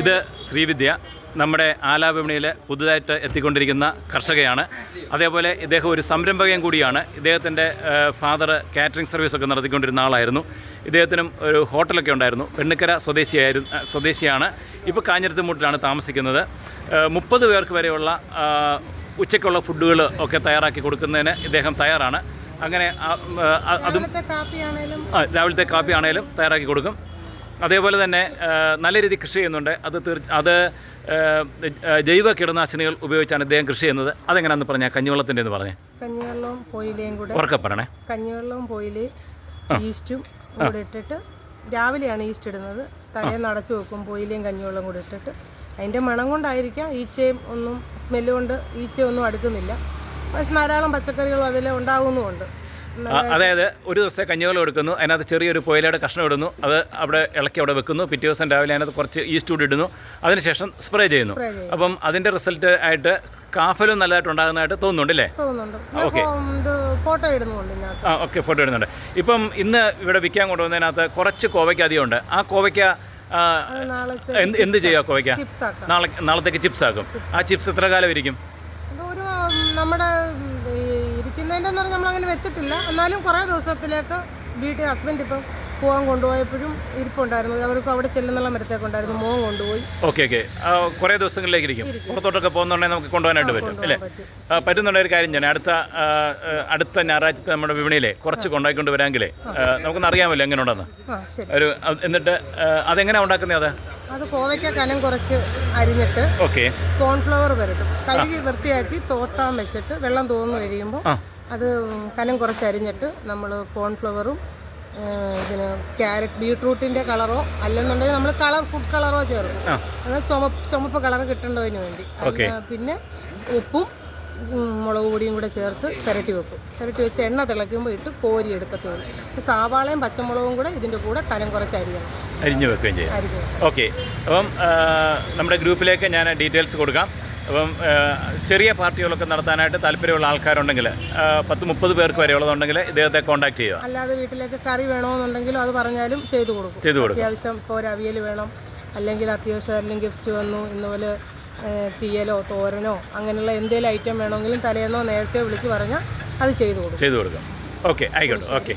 ഇത് ശ്രീവിദ്യ നമ്മുടെ ആലാവിപണിയിൽ പുതുതായിട്ട് എത്തിക്കൊണ്ടിരിക്കുന്ന കർഷകയാണ്. അതേപോലെ ഇദ്ദേഹം ഒരു സംരംഭകൻ കൂടിയാണ്. ഇദ്ദേഹത്തിന്റെ ഫാദർ കാറ്ററിംഗ് സർവീസൊക്കെ നടത്തിക്കൊണ്ടിരുന്ന ആളായിരുന്നു. ഇദ്ദേഹത്തിനും ഒരു ഹോട്ടലൊക്കെ ഉണ്ടായിരുന്നു. പെണ്ണുക്കര സ്വദേശിയായിരുന്നു സ്വദേശിയാണ്. ഇപ്പോൾ കാഞ്ഞിരത്ത് മൂട്ടിലാണ് താമസിക്കുന്നത് മുപ്പത് പേർക്ക് വരെയുള്ള ഉച്ചയ്ക്കുള്ള ഫുഡുകൾ ഒക്കെ തയ്യാറാക്കി കൊടുക്കുന്നതിന് ഇദ്ദേഹം തയ്യാറാണ്. അങ്ങനെ അതും രാവിലത്തെ കാപ്പി ആണേലും തയ്യാറാക്കി കൊടുക്കും. അതേപോലെ തന്നെ നല്ല രീതിയിൽ കൃഷി ചെയ്യുന്നുണ്ട്. അത് തീർച്ച അത് ജൈവ കീടനാശിനികൾ ഉപയോഗിച്ചാണ് ഇദ്ദേഹം കൃഷി ചെയ്യുന്നത്. അതെങ്ങനെയാണെന്ന് പറഞ്ഞാൽ കഞ്ഞിവെള്ളത്തിന്റെ എന്ന് പറഞ്ഞേ. കഞ്ഞിവെള്ളവും പോയിലേയും കൂടെ ഉറക്കെ പറയണേ കഞ്ഞിവെള്ളവും പോയിലേ ഈസ്റ്റും കൂടെ ഇട്ടിട്ട് രാവിലെയാണ് ഈസ്റ്റ് ഇടുന്നത്. തലേന്ന് അടച്ചു വെക്കും പോയിലേയും കഞ്ഞിവെള്ളം കൂടെ ഇട്ടിട്ട്. അതിന്റെ മണം കൊണ്ടായിരിക്കാം ഈച്ചയും ഒന്നും സ്മെല്ല് കൊണ്ട് ഈച്ചയൊന്നും അടുക്കുന്നില്ല. പക്ഷെ ധാരാളം പച്ചക്കറികളും അതിൽ ഉണ്ടാകുന്നുമുണ്ട് അതായത് ഒരു ദിവസത്തെ കഞ്ഞികൾ കൊടുക്കുന്നു അതിനകത്ത് ചെറിയൊരു പുയലയുടെ കഷ്ണം ഇടുന്നു. അത് അവിടെ ഇളക്കി അവിടെ വെക്കുന്നു. പിറ്റേ ദിവസം രാവിലെ അതിനകത്ത് കുറച്ച് ഈസ്റ്റ് കൂടി ഇടുന്നു. അതിനുശേഷം സ്പ്രേ ചെയ്യുന്നു. അപ്പം അതിന്റെ റിസൾട്ട് ആയിട്ട് കാഫലും നല്ലതായിട്ട് ഉണ്ടാകുന്നതായിട്ട് തോന്നുന്നുണ്ട് അല്ലേ? ഞാൻ ഫോട്ടോ ഇടുന്നുണ്ട് ആ ഓക്കെ ഫോട്ടോ ഇടുന്നുണ്ട്. ഇപ്പം ഇന്ന് ഇവിടെ വിൽക്കാൻ കൊണ്ടുവന്നതിനകത്ത് കുറച്ച് കോവയ്ക്ക അധികം ഉണ്ട്. ആ കോവയ്ക്ക എന്ത് ചെയ്യുക കോവയ്ക്ക? നാളെ നാളത്തേക്ക് ചിപ്സ് ആക്കും. ആ ചിപ്സ്. എത്ര കാലം ഇരിക്കും? നമ്മുടെ ഇരിക്കുന്നതിന്റെ എന്ന് പറഞ്ഞാൽ നമ്മളങ്ങനെ വെച്ചിട്ടില്ല. എന്നാലും കുറേ ദിവസത്തിലേക്ക് വീട്ടിൽ ഹസ്ബൻഡ് ഇപ്പം പോകാൻ കൊണ്ടുപോയപ്പോഴും ഇരിപ്പുണ്ടായിരുന്നു. അവർക്ക് അവിടെ ചെല്ലുന്നുള്ള മരത്തേക്ക് ഉണ്ടായിരുന്നു. മോൻ കൊണ്ടുപോയി. Okay okay. കുറേ ദിവസങ്ങളിലേക്ക് ഇരിക്കും. പുറത്തോട്ടൊക്കെ പോകുന്നുണ്ടെങ്കിൽ നമുക്ക് കൊണ്ടുപോകാനായിട്ട് പറ്റും അല്ലേ? പറ്റും. പറ്റുന്നുണ്ടെങ്കിൽ ഒരു കാര്യം ഞാൻ അടുത്ത അടുത്ത ഞായറാഴ്ചത്തെ നമ്മുടെ വിപണിയിലെ കുറച്ച് കൊണ്ടായിക്കൊണ്ട് വരാമെങ്കിലേ നമുക്കൊന്ന് അറിയാമല്ലോ എങ്ങനെ ഉണ്ടെന്ന് ഒരു എന്നിട്ട് അതെങ്ങനെ ഉണ്ടാക്കുന്നത് അത്? അത് കോവയ്ക്ക കനം കുറച്ച് അരിഞ്ഞിട്ട് ഓക്കെ. കോൺഫ്ലവർ വരട്ടും. കഴുകി വൃത്തിയാക്കി തോത്താൻ വെച്ചിട്ട് വെള്ളം തോന്നു കഴിയുമ്പോൾ. അത് കനം കുറച്ച് അരിഞ്ഞിട്ട് നമ്മൾ കോൺഫ്ലവറും ഇതിന് ക്യാരറ്റ് ബീട്രൂട്ടിന്റെ കളറോ അല്ലെന്നുണ്ടെങ്കിൽ നമ്മൾ കളർ ഫുഡ് കളറോ ചേർക്കും. എന്നാൽ ചുമപ്പ് ചുമപ്പ് കളർ കിട്ടേണ്ടതിന് വേണ്ടി. ഓക്കെ. പിന്നെ ഉപ്പും മുളക് പൊടിയും കൂടെ ചേർത്ത് പുരട്ടി വെക്കും. പുരട്ടി വെച്ച് എണ്ണ തിളയ്ക്കുമ്പോൾ ഇട്ട് കോരി എടുക്കത്തുള്ളൂ. അപ്പോൾ സവാളയും പച്ചമുളകും കൂടെ ഇതിന്റെ കൂടെ കനം കുറച്ച് അരിയണം. അരിഞ്ഞു വെക്കുകയും ചെയ്യും. ഓക്കെ. അപ്പം നമ്മുടെ ഗ്രൂപ്പിലേക്ക് ഞാൻ ഡീറ്റെയിൽസ് കൊടുക്കാം. അപ്പം ചെറിയ പാർട്ടികളൊക്കെ നടത്താനായിട്ട് താല്പര്യമുള്ള ആൾക്കാരുണ്ടെങ്കിൽ പത്ത് മുപ്പത് പേർക്ക് വരെ ഉള്ളതുണ്ടെങ്കിൽ ഇദ്ദേഹത്തെ കോൺടാക്ട് ചെയ്യുക. അല്ലാതെ വീട്ടിലേക്ക് കറി വേണമെന്നുണ്ടെങ്കിലും അത് പറഞ്ഞാലും ചെയ്തു കൊടുക്കും. ചെയ്തു കൊടുക്കും. അത്യാവശ്യം ഇപ്പോൾ ഒരു അവിയൽ വേണം അല്ലെങ്കിൽ അത്യാവശ്യം അല്ലെങ്കിൽ ഗിഫ്റ്റ് വന്നു ഇന്നുപോലെ തീയലോ തോരനോ അങ്ങനെയുള്ള എന്തെങ്കിലും ഐറ്റം വേണമെങ്കിലും തലേന്നോ നേരത്തെ വിളിച്ച് പറഞ്ഞാൽ അത് ചെയ്തു കൊടുക്കും. ചെയ്തു കൊടുക്കാം. ഓക്കെ ആയിക്കോട്ടെ. ഓക്കെ.